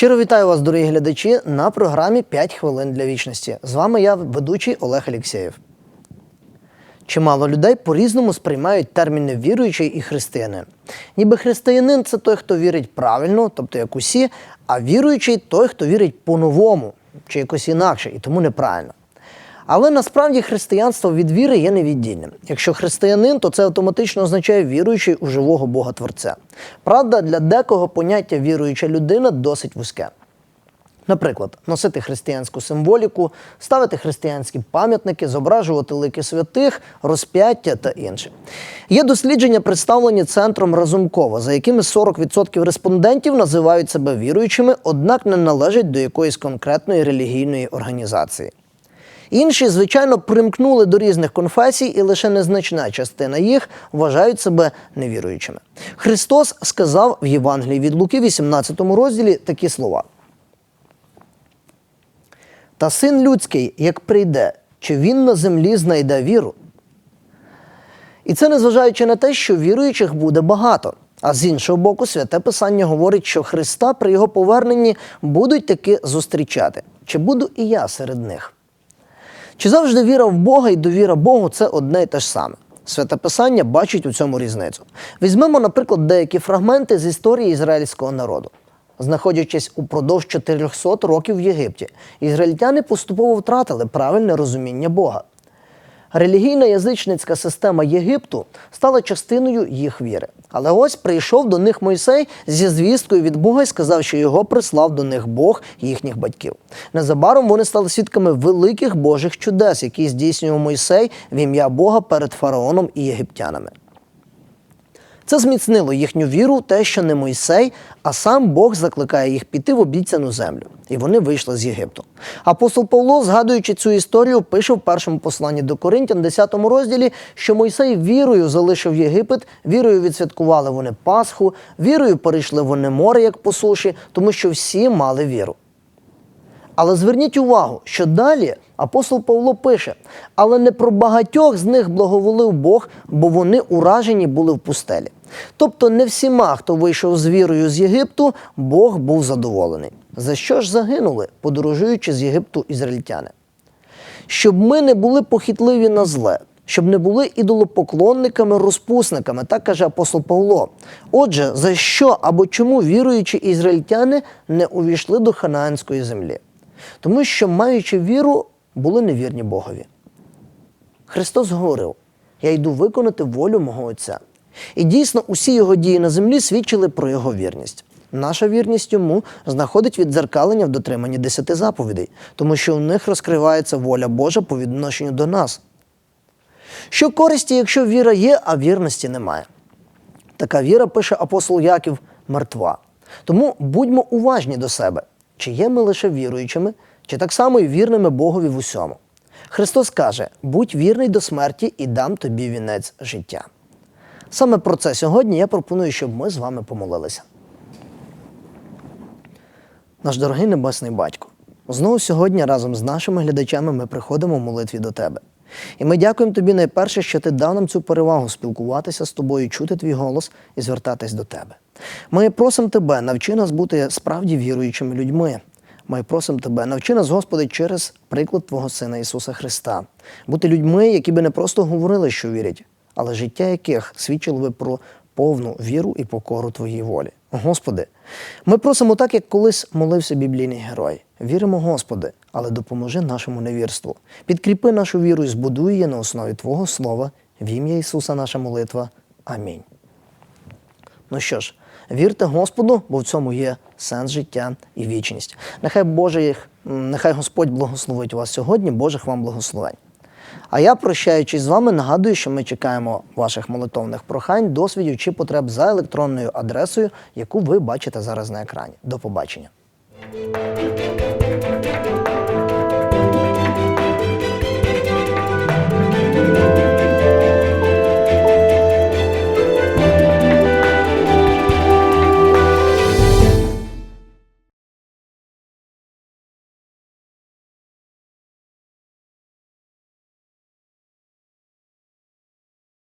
Щиро вітаю вас, дорогі глядачі, на програмі «5 хвилин для вічності. З вами я, ведучий Олег Алєксєєв. Чимало людей по-різному сприймають терміни віруючий і християнин. Ніби християнин це той, хто вірить правильно, тобто як усі, а віруючий той, хто вірить по-новому чи якось інакше, і тому неправильно. Але насправді християнство від віри є невіддільним. Якщо християнин, то це автоматично означає віруючий у живого Бога Творця. Правда, для декого поняття віруюча людина досить вузьке. Наприклад, носити християнську символіку, ставити християнські пам'ятники, зображувати лики святих, розп'яття та інше. Є дослідження, представлені центром Разумкова, за якими 40% респондентів називають себе віруючими, однак не належать до якоїсь конкретної релігійної організації. Інші, звичайно, примкнули до різних конфесій, і лише незначна частина їх вважають себе невіруючими. Христос сказав в Євангелії від Луки, 18 розділі, такі слова. Та син людський, як прийде, чи він на землі знайде віру? І це незважаючи на те, що віруючих буде багато. А з іншого боку, святе Писання говорить, що Христа при його поверненні будуть таки зустрічати. Чи буду і я серед них? Чи завжди віра в Бога і довіра Богу це одне й те ж саме? Святе Писання бачить у цьому різницю. Візьмемо, наприклад, деякі фрагменти з історії ізраїльського народу. Знаходячись упродовж 400 років в Єгипті, ізраїльтяни поступово втратили правильне розуміння Бога. Релігійна язичницька система Єгипту стала частиною їх віри. Але ось прийшов до них Мойсей зі звісткою від Бога і сказав, що його прислав до них Бог їхніх батьків. Незабаром вони стали свідками великих Божих чудес, які здійснював Мойсей в ім'я Бога перед фараоном і єгиптянами. Це зміцнило їхню віру, те, що не Мойсей, а сам Бог закликає їх піти в обіцяну землю. І вони вийшли з Єгипту. Апостол Павло, згадуючи цю історію, пише в першому посланні до Коринтян, 10 розділі, що Мойсей вірою залишив Єгипет, вірою відсвяткували вони Пасху, вірою перейшли вони море, як по суші, тому що всі мали віру. Але зверніть увагу, що далі апостол Павло пише: але не про багатьох з них благоволив Бог, бо вони уражені були в пустелі. Тобто не всіма, хто вийшов з вірою з Єгипту, Бог був задоволений. За що ж загинули, подорожуючи з Єгипту ізраїльтяни? Щоб ми не були похитливі на зле, щоб не були ідолопоклонниками, розпусниками, так каже апостол Павло. Отже, за що або чому віруючі ізраїльтяни не увійшли до ханаанської землі? Тому що, маючи віру, були невірні Богові. Христос говорив: Я йду виконати волю мого Отця. І дійсно усі його дії на землі свідчили про його вірність. Наша вірність йому знаходить віддзеркалення в дотриманні десяти заповідей, тому що в них розкривається воля Божа по відношенню до нас. Що користі, якщо віра є, а вірності немає? Така віра, пише апостол Яків, мертва. Тому будьмо уважні до себе, чи є ми лише віруючими, чи так само і вірними Богові в усьому. Христос каже: будь вірний до смерті і дам тобі вінець життя. Саме про це сьогодні я пропоную, щоб ми з вами помолилися. Наш дорогий Небесний Батько, знову сьогодні разом з нашими глядачами ми приходимо в молитві до Тебе. І ми дякуємо Тобі найперше, що ти дав нам цю перевагу спілкуватися з тобою, чути твій голос і звертатись до Тебе. Ми просимо Тебе, навчи нас бути справді віруючими людьми. Ми просимо Тебе, навчи нас, Господи, через приклад Твого Сина Ісуса Христа, бути людьми, які би не просто говорили, що вірять, але життя яких свідчило би про повну віру і покору Твоїй волі. Господи, ми просимо так, як колись молився біблійний герой. Віримо, Господи, але допоможи нашому невірству. Підкріпи нашу віру і збудуй її на основі Твого Слова. В ім'я Ісуса наша молитва. Амінь. Ну що ж, вірте Господу, бо в цьому є сенс життя і вічність. Нехай Боже їх, нехай Господь благословить вас сьогодні, Божих вам благословень. А я, прощаючись з вами, нагадую, що ми чекаємо ваших молитовних прохань, досвідів чи потреб за електронною адресою, яку ви бачите зараз на екрані. До побачення.